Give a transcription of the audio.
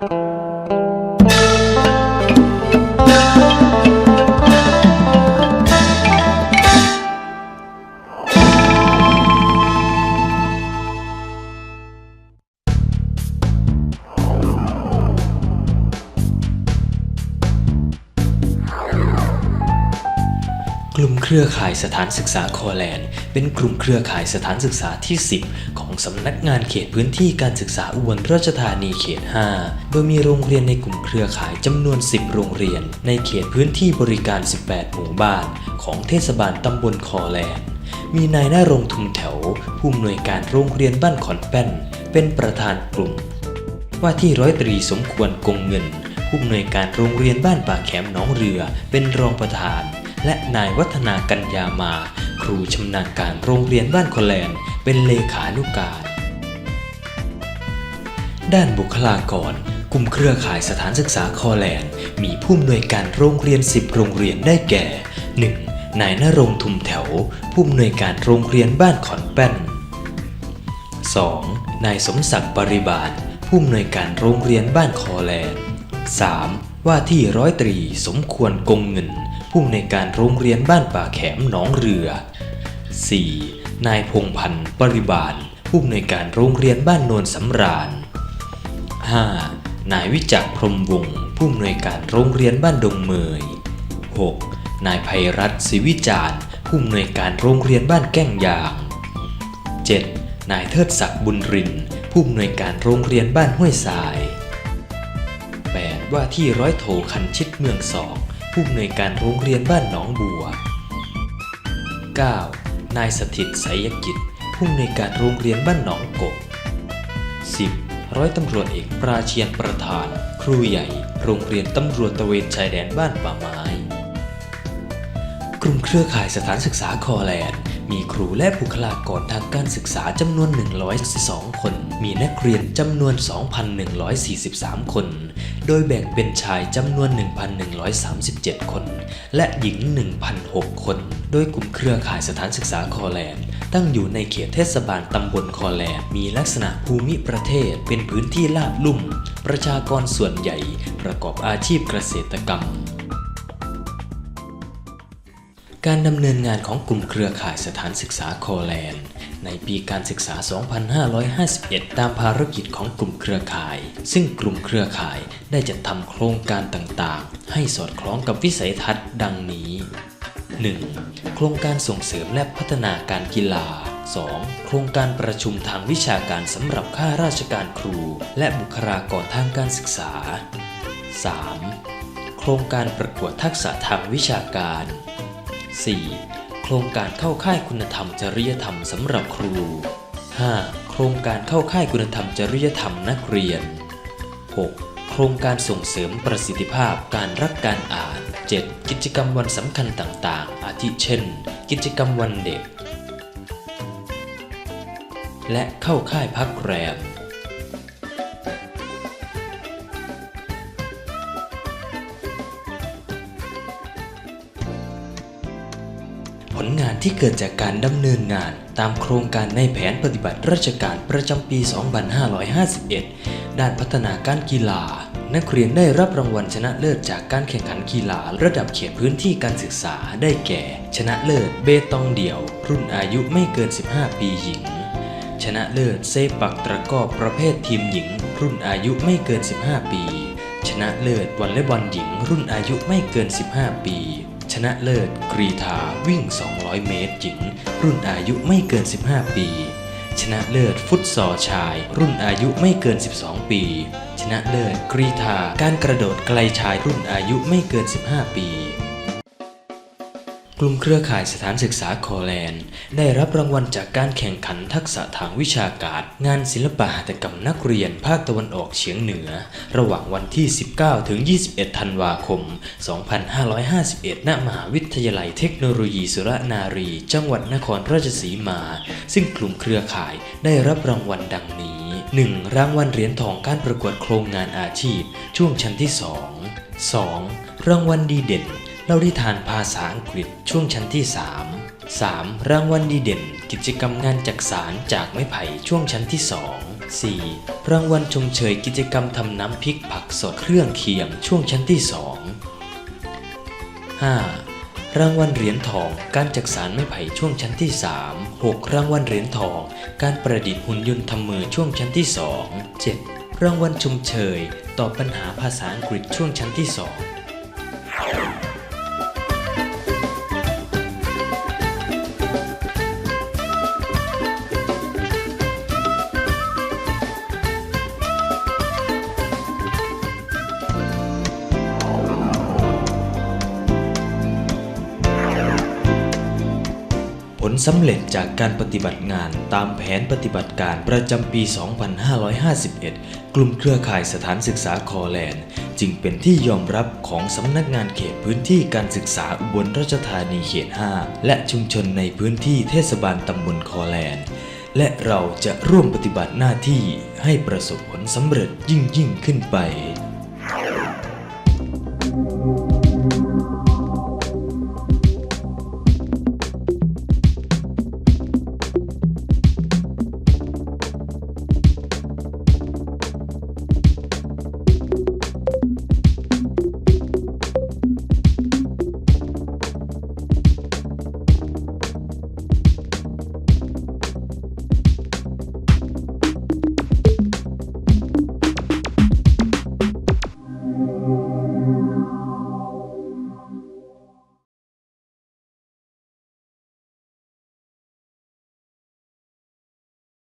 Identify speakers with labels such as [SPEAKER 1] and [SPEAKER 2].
[SPEAKER 1] thank you เครือข่ายสถานศึกษาคอแลนด์ เป็นกลุ่มเครือข่ายสถานศึกษาที่ 10 ของสำนักงานเขตพื้นที่การศึกษาอุบลราชธานีเขต 5 โดยมีโรงเรียนในกลุ่มเครือข่ายจำนวน 10 โรงเรียน ในเขตพื้นที่บริการ 18 หมู่บ้าน ของเทศบาลตำบลคอแลนด์ มีนายน้ารงค์ทุมแถว ผู้อำนวยการโรงเรียนบ้านขอนแป้น เป็นประธานกลุ่ม ว่าที่ร้อยตรีสมควรกงเงินผู้อำนวยการโรงเรียนบ้านป่าแขมหนองเรือ เป็นรองประธาน และนายวัฒนากัญญามา ครูชำนาญการโรงเรียนบ้านคอแลนเป็นเลขานุกการ ด้านบุคลากรกลุ่มเครือข่ายสถานศึกษาคอแลนด์ มีผู้อำนวยการโรงเรียน 10 โรงเรียนได้แก่ 1. นายนรงทุมแถว ผู้อำนวยการโรงเรียนบ้านขอนแป้น 2. นายสมศักดิ์ปริบาลผู้อำนวยการโรงเรียนบ้านคอแลนด์ 3. ว่าที่ร้อยตรีสมควรกงเงิน ผู้อำนวยการโรงเรียนบ้านป่าแขมหนองเรือ 4. นายพงพันธ์ปริบาล ผู้อำนวยการโรงเรียนบ้านโนนสำราญ 5. นายวิจักพรหมวงศ์ผู้อำนวยการโรงเรียนบ้านดงเมย 6. นายภัยรัตน์ศรีวิจารณ์ผู้อำนวยการโรงเรียนบ้านแก้งยาง 7. นายเทิดศักดิ์บุญรินทร์ผู้อำนวยการโรงเรียนบ้านห้วยทราย 8. ว่าที่ร้อยโทคันชิดเมืองสอง ผู้อำนวยการโรงเรียนบ้านหนองบัว 9. นายสถิตไสยกิจ ผู้อำนวยการโรงเรียนบ้านหนองกบ 10. ร้อยตำรวจเอกปราเชียนประธาน ครูใหญ่ โรงเรียนตำรวจตระเวนชายแดนบ้านป่าไม้ กลุ่มเครือข่ายสถานศึกษาคอแลนด์ มีครูและบุคลากรทางการศึกษาจำนวน 112 คน มีนักเรียนจำนวน 2,143 คน โดยแบ่งเป็นชายจำนวน 1,137 คน และหญิง 1,006 คน โดยกลุ่มเครือข่ายสถานศึกษาคอแลนด์ตั้งอยู่ในเขตเทศบาลตำบลคอแลนด์มีลักษณะภูมิประเทศเป็นพื้นที่ลาดลุ่ม ประชากรส่วนใหญ่ประกอบอาชีพเกษตรกรรม การดำเนินงานของกลุ่มเครือข่ายสถานศึกษาโคแลนด์ ในปีการศึกษา 2551 ตามภารกิจของกลุ่มเครือข่าย ซึ่งกลุ่มเครือข่ายได้จัดทำโครงการต่างๆ ให้สอดคล้องกับวิสัยทัศน์ดังนี้ 1. โครงการส่งเสริมและพัฒนาการกีฬา 2. โครงการประชุมทางวิชาการสำหรับข้าราชการครู และบุคลากรทางการศึกษา 3. โครงการประกวดทักษะทางวิชาการ 4. โครงการเข้าค่ายคุณธรรมจริยธรรมสำหรับครู 5. โครงการเข้าค่ายคุณธรรมจริยธรรมนักเรียน 6. โครงการส่งเสริมประสิทธิภาพการรักการอ่าน 7. กิจกรรมวันสำคัญต่างๆ อาทิเช่น กิจกรรมวันเด็ก และเข้าค่ายพักแรม ผลงานที่เกิดจากการดำเนินงานตามโครงการในแผนปฏิบัติราชการประจำปี 2551 ด้านพัฒนาการกีฬา นักเรียนได้รับรางวัลชนะเลิศจากการแข่งขันกีฬาระดับเขตพื้นที่การศึกษาได้แก่ ชนะเลิศเบตองเดี่ยว รุ่นอายุไม่เกิน 15 ปีหญิง ชนะเลิศเซปักตะก้อประเภททีมหญิง รุ่นอายุไม่เกิน 15 ปี ชนะเลิศวอลเลย์บอลหญิง รุ่นอายุไม่เกิน 15 ปี นะเลิศกรีธาวิ่ง 200 เมตรหญิง รุ่นอายุไม่เกิน 15 ปี ชนะเลิศฟุตซอลชาย รุ่นอายุไม่เกิน 12 ปี ชนะเลิศกรีธาการกระโดดไกลชายรุ่นอายุไม่เกิน 15 ปี กลุ่มเครือข่ายสถานศึกษาคอแลนด์ ได้รับรางวัลจากการแข่งขันทักษะทางวิชาการ งานศิลปหัตถกรรมนักเรียนภาคตะวันออกเฉียงเหนือ ระหว่างวันที่ 19 ถึง 21 ธันวาคม 2551 ณ มหาวิทยาลัยเทคโนโลยีสุรนารี จังหวัดนครราชสีมา ซึ่งกลุ่มเครือข่ายได้รับรางวัลดังนี้ 1. รางวัลเหรียญทองการประกวดโครงงานอาชีพ ช่วงชั้นที่ 2 2. รางวัลดีเด่น เล่านิทานภาษาอังกฤษช่วงชั้นที่ 3 3. รางวัลดีเด่น กิจกรรมงานจักสารจากไม้ไผ่ช่วงชั้นที่ 4. รางวัลชมเชยกิจกรรมทำน้ำพริกผักสดเครื่องเคียงช่วงชั้นที่ 2 5. รางวัลเหรียญทองการจักสารไม้ไผ่ช่วงชั้นที่ 3 6. รางวัลเหรียญทอง การประดิษฐ์หุ่นยนต์ทำมือช่วงชั้นที่ 2 7. รางวัลชมเชย ตอบปัญหาภาษาอังกฤษช่วงชั้นที่ 2 สำเร็จจากการปฏิบัติงานตามแผนปฏิบัติการประจำปี 2551 กลุ่มเครือข่ายสถานศึกษาคอแลนด์ จึงเป็นที่ยอมรับของสำนักงานเขตพื้นที่การศึกษาอุบลราชธานีเขต 5 และชุมชนในพื้นที่เทศบาลตำบลคอแลนด์ และเราจะร่วมปฏิบัติหน้าที่ให้ประสบผลสำเร็จยิ่งยิ่งขึ้นไป